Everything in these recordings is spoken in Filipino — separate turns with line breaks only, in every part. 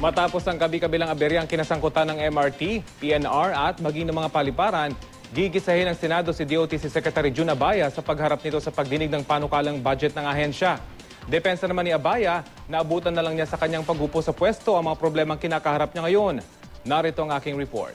Matapos ang kabi-kabilang aberyang kinasangkutan ng MRT, PNR at maging ng mga paliparan, gigisahin ng Senado si DOT si Secretary Jun Abaya sa pagharap nito sa pagdinig ng panukalang budget ng ahensya. Depensa naman ni Abaya, naabutan na lang niya sa kanyang pagupo sa pwesto ang mga problemang kinakaharap niya ngayon. Narito ang aking report.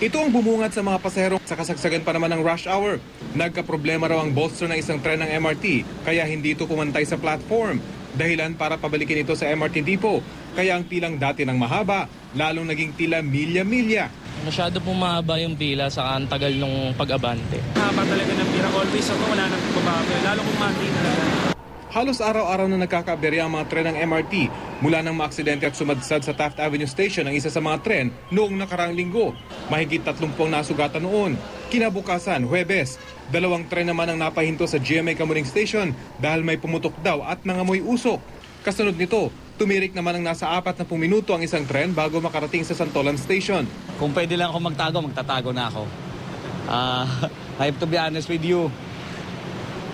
Ito ang bumungad sa mga pasahero sa kasagsagan pa naman ng rush hour. Nagka-problema raw ang bolster ng isang tren ng MRT kaya hindi ito pumantay sa platform. Dahilan para pabalikin ito sa MRT depot. Kaya ang pilang dati ng mahaba, lalong naging tila milya-milya.
Masyado pong mahaba yung pila sa ang tagal nung pag-abante.
Haba talaga ng pira. Always ako wala nang babago. Lalo kung mati talaga.
Halos araw-araw na nagkakaaberya ang mga tren ng MRT mula nang maaksidente at sumadsad sa Taft Avenue Station ang isa sa mga tren noong nakaraang linggo. Mahigit 30 nasugatan noon. Kinabukasan, Huwebes, dalawang tren naman ang napahinto sa GMA Kamuning Station dahil may pumutok daw at nangamoy usok. Kasunod nito, tumirik naman ang nasa apat na minuto ang isang tren bago makarating sa Santolan Station.
Kung pwede lang ako magtago, magtatago na ako. Ah, I have to be honest with you.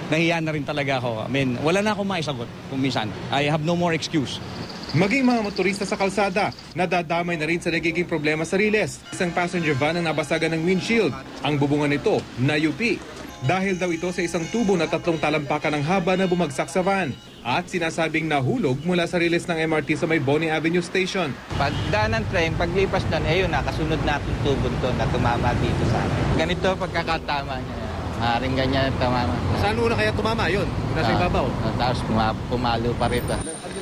Nahiya na rin talaga ako. I mean, wala na akong maisagot kung minsan. I have no more excuse.
Maging mga motorista sa kalsada, nadadamay na rin sa nagiging problema sa riles. Isang passenger van ang nabasagan ng windshield. Ang bubungan nito, nayupi. Dahil daw ito sa isang tubo na tatlong talampakan ng haba na bumagsak sa van. At sinasabing nahulog mula sa riles ng MRT sa may Bonnie Avenue Station.
Pagdaan ng train, paglipas doon, eh yun, nakasunod na itong tubo to na tumama dito sa amin. Ganito pagkakatama niya. Maaaring ganyan ang tumama.
Saan una kaya tumama yun? Nasa
Ah,
ibabaw?
ah, tapos puma- pumalo pa rito.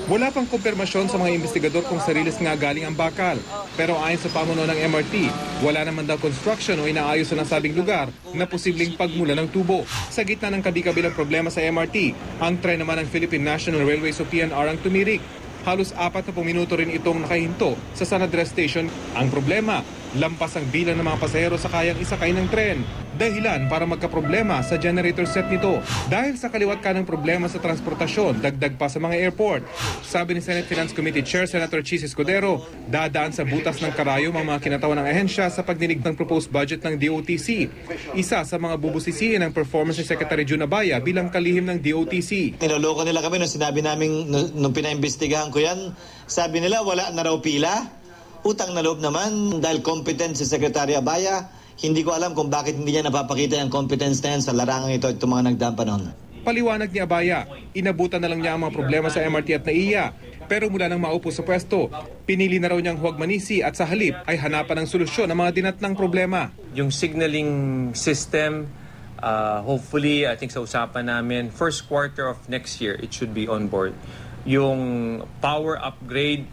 Wala pang kumpirmasyon sa mga investigador kung sa riles nga galing ang bakal. Pero ayon sa pamuno ng MRT, wala naman daw construction o inaayos sa nasabing lugar na posibleng pagmula ng tubo. Sa gitna ng kabi-kabilang problema sa MRT, ang tren naman ng Philippine National Railways o PNR ang tumirik. Halos apat na minuto rin itong nakahinto sa San Andres Station. Ang problema, lampas ang bilang ng mga pasahero sa kayang isakay ng tren. Dahilan para magkaproblema sa generator set nito. Dahil sa kaliwat ka ng problema sa transportasyon, dagdag pa sa mga airport. Sabi ni Senate Finance Committee Chair Senator Chis Escudero, dadaan sa butas ng karayom ang mga kinatawan ng ahensya sa pagdinig ng proposed budget ng DOTC. Isa sa mga bubusisiin ng performance ni Secretary Jun Abaya bilang kalihim ng DOTC.
Niloloko nila kami nung sinabi namin, nung pinaimbestigahan ko yan, sabi nila wala na raw pila. Utang na loob naman dahil competent si Secretary Abaya. Hindi ko alam kung bakit hindi niya napapakita yung competence na yan sa larangang ito itong mga nagdaang panahon.
Paliwanag ni Abaya, inabutan na lang niya ang mga problema sa MRT at NAIA. Pero mula nang maupo sa pwesto, pinili na raw niyang huwag manisi at sa halip ay hanapan ng solusyon ng mga dinatnang problema.
yung signaling system, uh, hopefully, I think sa usapan namin, first quarter of next year, it should be on board. Yung power upgrade,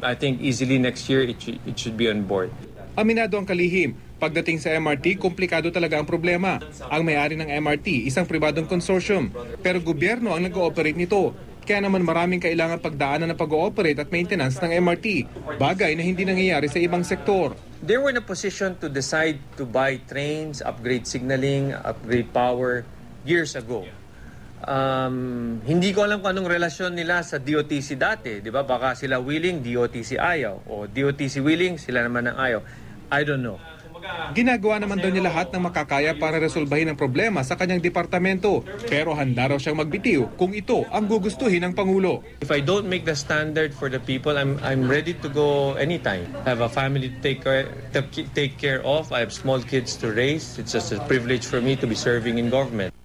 I think easily next year, it, it should be on board.
Aminado ang kalihim, pagdating sa MRT, komplikado talaga ang problema. Ang may-ari ng MRT, isang pribadong consortium. Pero gobyerno ang nag-ooperate nito. Kaya naman maraming kailangan pagdaanan ng pag-ooperate at maintenance ng MRT. Bagay na hindi nangyayari sa ibang sektor.
They were in a position to decide to buy trains, upgrade signaling, upgrade power years ago. Um, hindi ko alam kung anong relasyon nila sa DOTC dati. Di ba? Baka sila willing, DOTC ayaw. O DOTC willing, sila naman ang ayaw. I don't know.
Ginagawa naman daw niya lahat ng makakaya para resolbahin ang problema sa kanyang departamento. Pero handa raw siyang magbitiw kung ito ang gugustuhin ng Pangulo.
If I don't make the standard for the people, I'm I'm ready to go anytime. I have a family to take care, to take care of. I have small kids to raise. It's just a privilege for me to be serving in government.